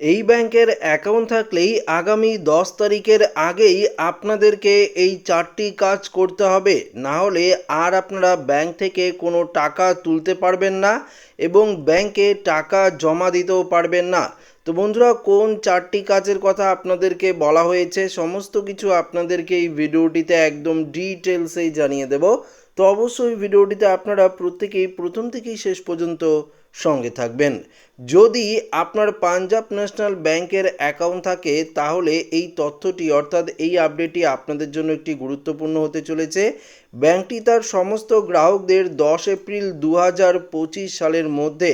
এই ব্যাংকের অ্যাকাউন্ট থাকলেই আগামী দশ তারিখের আগেই আপনাদেরকে এই চারটি কাজ করতে হবে। না হলে আর আপনারা ব্যাংক থেকে কোনো টাকা তুলতে পারবেন না এবং ব্যাংকে টাকা জমা দিতেও পারবেন না। তো বন্ধুরা, কোন চারটি কাজের কথা আপনাদেরকে বলা হয়েছে, সমস্ত কিছু আপনাদেরকে এই ভিডিওটিতে একদম ডিটেলসেই জানিয়ে দেব। তো অবশ্যই ভিডিওটিতে আপনারা প্রত্যেকেই প্রথম থেকেই শেষ পর্যন্ত সঙ্গে থাকবেন। যদি আপনার পাঞ্জাব ন্যাশনাল ব্যাংকের অ্যাকাউন্ট থাকে, তাহলে এই তথ্যটি অর্থাৎ এই আপডেটটি আপনাদের জন্য একটি গুরুত্বপূর্ণ হতে চলেছে। ব্যাংকটি তার সমস্ত গ্রাহকদের দশ এপ্রিল দু হাজার পঁচিশ সালের মধ্যে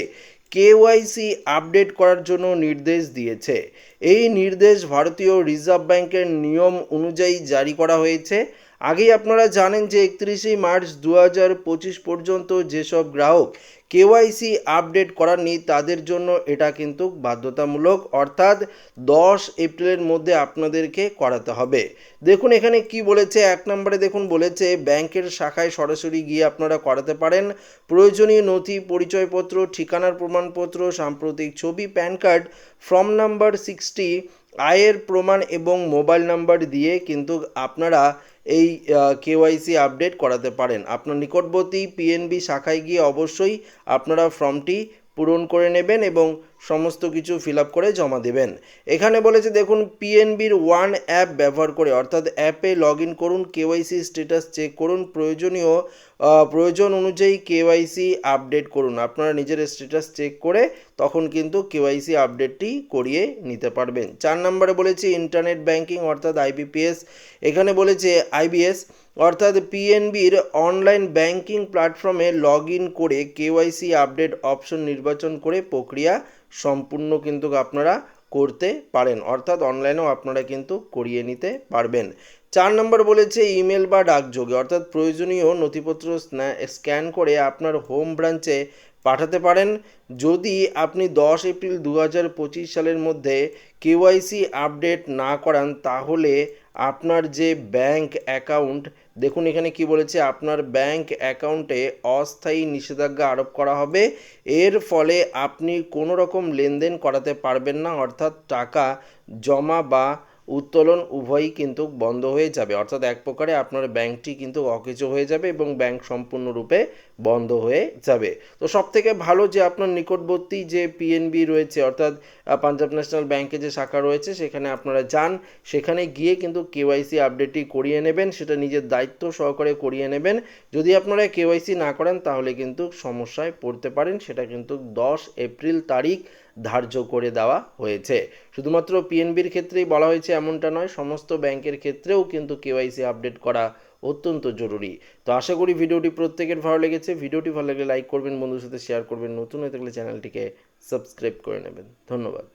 কেওয়াইসি আপডেট করার জন্য নির্দেশ দিয়েছে। এই নির্দেশ ভারতীয় রিজার্ভ ব্যাংকের নিয়ম অনুযায়ী জারি করা হয়েছে। আগেই আপনারা জানেন যে একত্রিশে মার্চ দু হাজার পঁচিশ পর্যন্ত যেসব গ্রাহক কেওয়াইসি আপডেট করাননি, তাদের জন্য এটা কিন্তু বাধ্যতামূলক। অর্থাৎ দশ এপ্রিলের মধ্যে আপনাদেরকে করাতে হবে। দেখুন এখানে কি বলেছে, এক নম্বরে দেখুন বলেছে, ব্যাংকের শাখায় সরাসরি গিয়ে আপনারা করাতে পারেন। প্রয়োজনীয় নথি, পরিচয়পত্র, ঠিকানার প্রমাণপত্র, সাম্প্রতিক ছবি, PAN card, form number sixty, আয়ের প্রমাণ এবং মোবাইল নাম্বার দিয়ে কিন্তু আপনারা এই কেওয়াইসি আপডেট করাতে পারেন। আপনার নিকটবর্তী পিএনবি শাখায় গিয়ে অবশ্যই আপনারা ফর্মটি পূরণ করে নেবেন এবং সমস্ত কিছু ফিল আপ করে জমা দেবেন। এখানে বলেছে, দেখুন পিএনবির ওয়ান অ্যাপ ব্যবহার করে, অর্থাৎ অ্যাপে লগ ইন করুন কেওয়াইসি স্ট্যাটাস চেক করুন, প্রয়োজনীয় প্রয়োজন অনুযায়ী কেওয়াইসি আপডেট করুন। আপনারা নিজের স্ট্যাটাস চেক করে তখন কিন্তু কেওয়াইসি আপডেটটি করিয়ে নিতে পারবেন। চার নম্বরে বলেছি ইন্টারনেট ব্যাংকিং অর্থাৎ আইবিপিএস এখানে বলেছে আইবিএস অর্থাৎ পিএনবির অনলাইন ব্যাংকিং প্ল্যাটফর্মে লগ ইন করে কেওয়াইসি আপডেট অপশন নির্বাচন করে প্রক্রিয়া সম্পূর্ণ কিন্তু আপনারা করতে পারেন। অর্থাৎ অনলাইনেও আপনারা কিন্তু করিয়ে নিতে পারবেন। চার নম্বর বলেছে ইমেল বা ডাকযোগে। অর্থাৎ প্রয়োজনীয় নথিপত্র স্ক্যান করে আপনার হোম ব্রাঞ্চে পাঠাতে পারেন। যদি আপনি দশ এপ্রিল দু হাজার পঁচিশ সালের মধ্যে কেওয়াইসি আপডেট না করান, তাহলে আপনার যে ব্যাংক অ্যাকাউন্ট, দেখুন এখানে কি বলেছে, আপনার ব্যাংক অ্যাকাউন্টে অস্থায়ী নিষেধাজ্ঞা আরোপ করা হবে। এর ফলে আপনি কোনো রকম লেনদেন করাতে পারবেন না, অর্থাৎ টাকা জমা বা উত্তোলন উভয়ই কিন্তু বন্ধ হয়ে যাবে। অর্থাৎ এক প্রকারে আপনার ব্যাংকটি কিন্তু অকেজো হয়ে যাবে এবং ব্যাংক সম্পূর্ণরূপে বন্ধ হয়ে যাবে। তো সব থেকে ভালো যে আপনার নিকটবর্তী যে পিএনবি রয়েছে, অর্থাৎ পাঞ্জাব ন্যাশনাল ব্যাংকে যে শাখা রয়েছে, সেখানে আপনারা যান। সেখানে গিয়ে কিন্তু কেওয়াইসি আপডেটটি করিয়ে নেবেন, সেটা নিজের দায়িত্ব সহকারে করিয়ে নেবেন। যদি আপনারা কেওয়াইসি না করেন, তাহলে কিন্তু সমস্যায় পড়তে পারেন। সেটা কিন্তু দশ এপ্রিল তারিখ ধার্য করে দেওয়া হয়েছে। শুধুমাত্র পিএনবির ক্ষেত্রেই বলা হয়েছে এমনটা নয়, সমস্ত ব্যাংকের ক্ষেত্রেও কিন্তু কেওয়াইসি আপডেট করা অত্যন্ত জরুরি। তো আশা করি ভিডিওটি প্রত্যেকের ভালো লেগেছে। ভিডিওটি ভালো লাগলে লাইক করবেন বন্ধুর সাথে শেয়ার করবেন। নতুন হয়ে থাকলে চ্যানেলটিকে সাবস্ক্রাইব করে নেবেন। ধন্যবাদ।